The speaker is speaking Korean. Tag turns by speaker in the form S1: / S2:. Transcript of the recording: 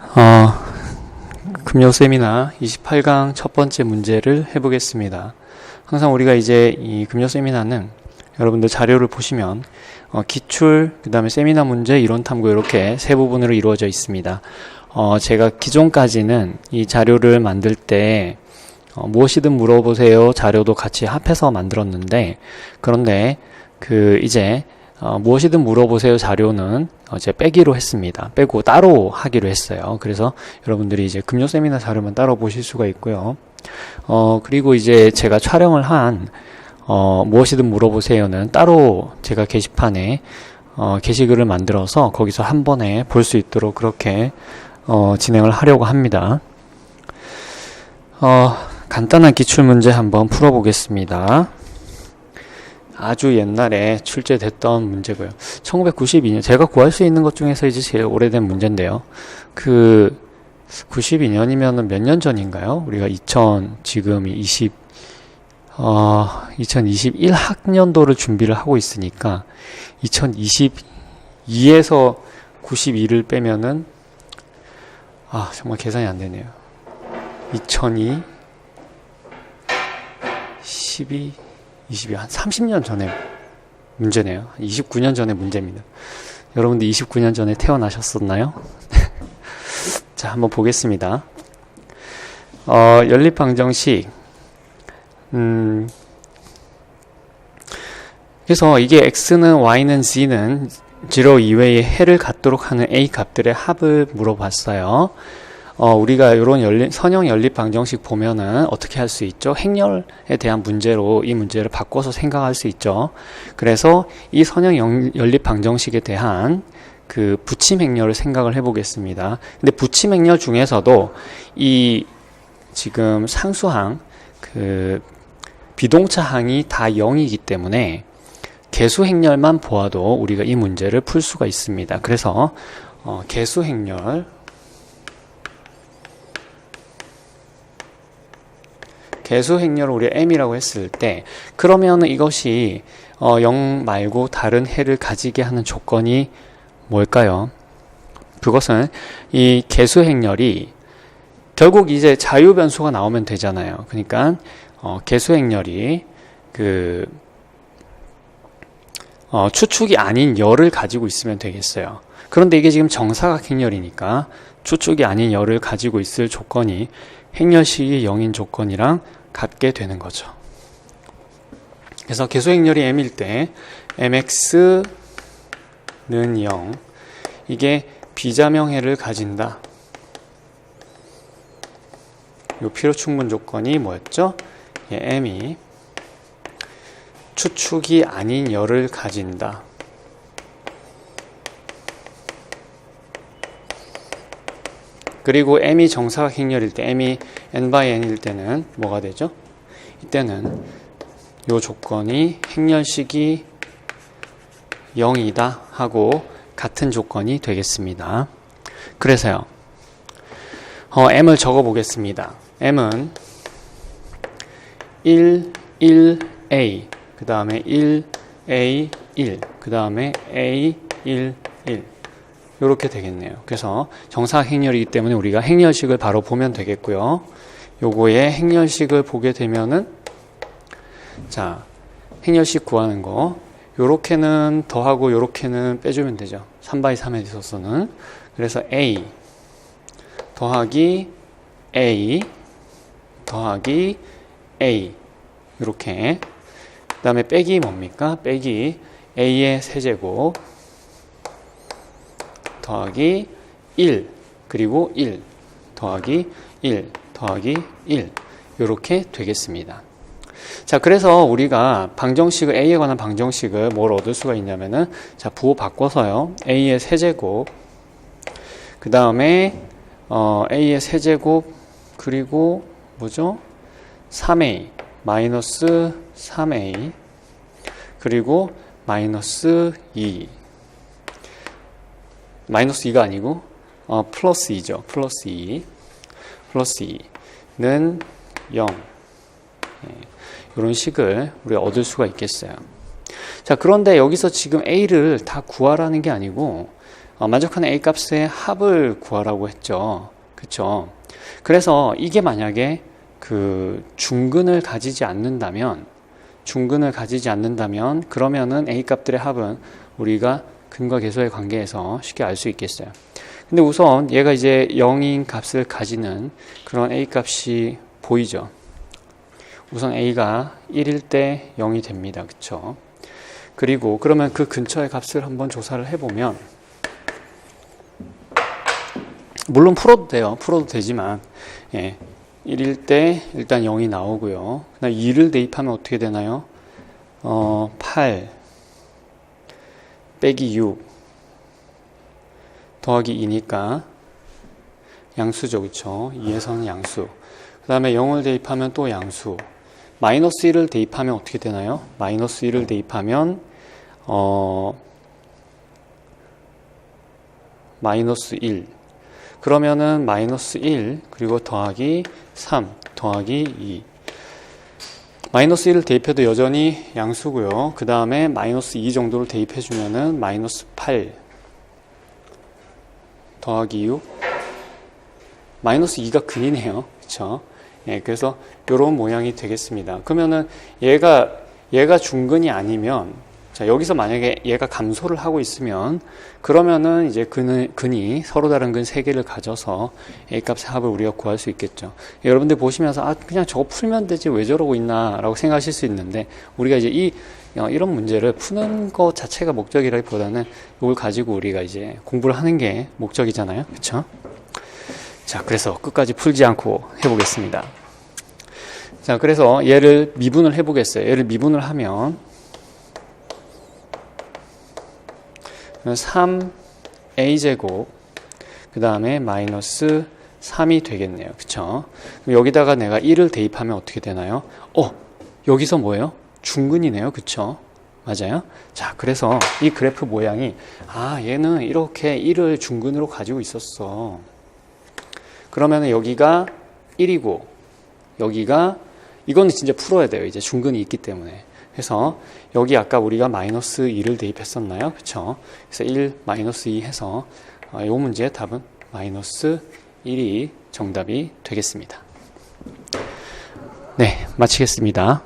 S1: 어, 금요 세미나 28강 첫 번째 문제를 해보겠습니다. 항상 우리가 이제 이 금요 세미나는 여러분들 자료를 보시면 어, 기출, 그 다음에 세미나 문제, 이론 탐구 이렇게 세 부분으로 이루어져 있습니다. 어, 제가 기존까지는 이 자료를 만들 때 어, 무엇이든 물어보세요 자료도 같이 합해서 만들었는데 그런데 그 이제 어, 무엇이든 물어보세요 자료는 어제 빼기로 했습니다. 빼고 따로 하기로 했어요. 그래서 여러분들이 이제 금요 세미나 자료만 따로 보실 수가 있고요. 어, 그리고 이제 제가 촬영을 한 어, 무엇이든 물어보세요는 따로 제가 게시판에 어, 게시글을 만들어서 거기서 한 번에 볼 수 있도록 그렇게 어, 진행을 하려고 합니다. 어, 간단한 기출문제 한번 풀어보겠습니다. 아주 옛날에 출제됐던 문제고요. 1992년 제가 구할 수 있는 것 중에서 이제 제일 오래된 문제인데요. 그 92년이면은 몇 년 전인가요? 우리가 2000 지금이 20 어, 2021 학년도를 준비를 하고 있으니까 2022에서 92를 빼면은 아, 정말 계산이 안 되네요. 2002 12 22, 한 30년 전에 문제네요. 29년 전에 문제입니다. 여러분들 29년 전에 태어나셨었나요? 자, 한번 보겠습니다. 어, 연립방정식. 음, 그래서 이게 x는 y는 z는 0 이외의 해를 갖도록 하는 a 값들의 합을 물어봤어요. 어, 우리가 이런 연립, 선형 연립 방정식 보면은 어떻게 할 수 있죠? 행렬에 대한 문제로 이 문제를 바꿔서 생각할 수 있죠. 그래서 이 선형 연립 방정식에 대한 그 부침 행렬을 생각을 해보겠습니다. 근데 부침 행렬 중에서도 이 지금 상수항, 그 비동차 항이 다 0이기 때문에 개수 행렬만 보아도 우리가 이 문제를 풀 수가 있습니다. 그래서 어, 개수 행렬 개수 행렬을 우리 m이라고 했을 때 그러면 이것이 어, 0 말고 다른 해를 가지게 하는 조건이 뭘까요? 그것은 이 개수 행렬이 결국 이제 자유 변수가 나오면 되잖아요. 그러니까 어, 개수 행렬이 그 어, 추축이 아닌 열을 가지고 있으면 되겠어요. 그런데 이게 지금 정사각 행렬이니까 추축이 아닌 열을 가지고 있을 조건이 행렬식이 0인 조건이랑 갖게 되는 거죠. 그래서 계수행렬이 m일 때 mx는 0 이게 비자명해를 가진다. 요 필요 충분 조건이 뭐였죠? 예, m이 추축이 아닌 열을 가진다. 그리고 m이 정사각 행렬일 때 m이 n by n일 때는 뭐가 되죠? 이때는 이 조건이 행렬식이 0이다 하고 같은 조건이 되겠습니다. 그래서요. 어, m을 적어 보겠습니다. m은 1, 1a 그 다음에 1a 1 그 다음에 a 1 1 이렇게 되겠네요. 그래서 정사 행렬이기 때문에 우리가 행렬식을 바로 보면 되겠고요. 요거의 행렬식을 보게 되면은 자 행렬식 구하는 거 요렇게는 더하고 요렇게는 빼주면 되죠. 3 x 3에 있어서는 그래서 a 더하기 a 더하기 a 이렇게 그 다음에 빼기 뭡니까? 빼기 a의 세제곱 더하기 1 그리고 1 더하기 1 더하기 1 이렇게 되겠습니다. 자, 그래서 우리가 방정식을 A에 관한 방정식을 뭘 얻을 수가 있냐면은 자, 부호 바꿔서요. A의 세제곱 그 다음에 어, A의 세제곱 그리고 뭐죠? 3A 마이너스 3A 그리고 마이너스 2 마이너스 2가 아니고 어, 플러스 2죠. 플러스 2. 플러스 2는 0. 네, 이런 식을 우리가 얻을 수가 있겠어요. 자, 그런데 여기서 지금 A를 다 구하라는 게 아니고 어, 만족하는 A 값의 합을 구하라고 했죠. 그쵸? 그래서 이게 만약에 그 중근을 가지지 않는다면 중근을 가지지 않는다면 그러면은 A 값들의 합은 우리가 근과 계수의 관계에서 쉽게 알 수 있겠어요. 근데 우선 얘가 이제 0인 값을 가지는 그런 A 값이 보이죠. 우선 A가 1일 때 0이 됩니다. 그쵸? 그리고 그러면 그 근처의 값을 한번 조사를 해보면 물론 풀어도 돼요. 풀어도 되지만 예, 1일 때 일단 0이 나오고요. 그다음 2를 대입하면 어떻게 되나요? 어, 8 빼기 6 더하기 2니까 양수죠. 그쵸? 2에서는 양수. 그 다음에 0을 대입하면 또 양수. 마이너스 1을 대입하면 어떻게 되나요? 마이너스 1을 대입하면 어 마이너스 1 그러면은 마이너스 1 그리고 더하기 3 더하기 2 마이너스 1을 대입해도 여전히 양수고요. 그 다음에 마이너스 2 정도를 대입해 주면은 마이너스 8 더하기 6 마이너스 2가 근이네요. 그렇죠? 예, 그래서 이런 모양이 되겠습니다. 그러면은 얘가 얘가 중근이 아니면 자, 여기서 만약에 얘가 감소를 하고 있으면 그러면은 이제 근은, 근이 서로 다른 근 세 개를 가져서 A 값의 합을 우리가 구할 수 있겠죠. 여러분들 보시면서 아 그냥 저거 풀면 되지 왜 저러고 있나라고 생각하실 수 있는데 우리가 이제 이 어, 이런 문제를 푸는 것 자체가 목적이라기보다는 이걸 가지고 우리가 이제 공부를 하는 게 목적이잖아요. 그렇죠? 자, 그래서 끝까지 풀지 않고 해 보겠습니다. 자, 그래서 얘를 미분을 해 보겠어요. 얘를 미분을 하면 3a제곱 그 다음에 마이너스 3이 되겠네요. 그쵸? 여기다가 내가 1을 대입하면 어떻게 되나요? 어, 여기서 뭐예요? 중근이네요. 그쵸? 맞아요? 자, 그래서 이 그래프 모양이 아, 얘는 이렇게 1을 중근으로 가지고 있었어. 그러면 여기가 1이고 여기가 이거는 진짜 풀어야 돼요. 이제 중근이 있기 때문에. 그래서 여기 아까 우리가 마이너스 2를 대입했었나요? 그렇죠? 그래서 1 마이너스 2 해서 이 문제의 답은 마이너스 1이 정답이 되겠습니다. 네, 마치겠습니다.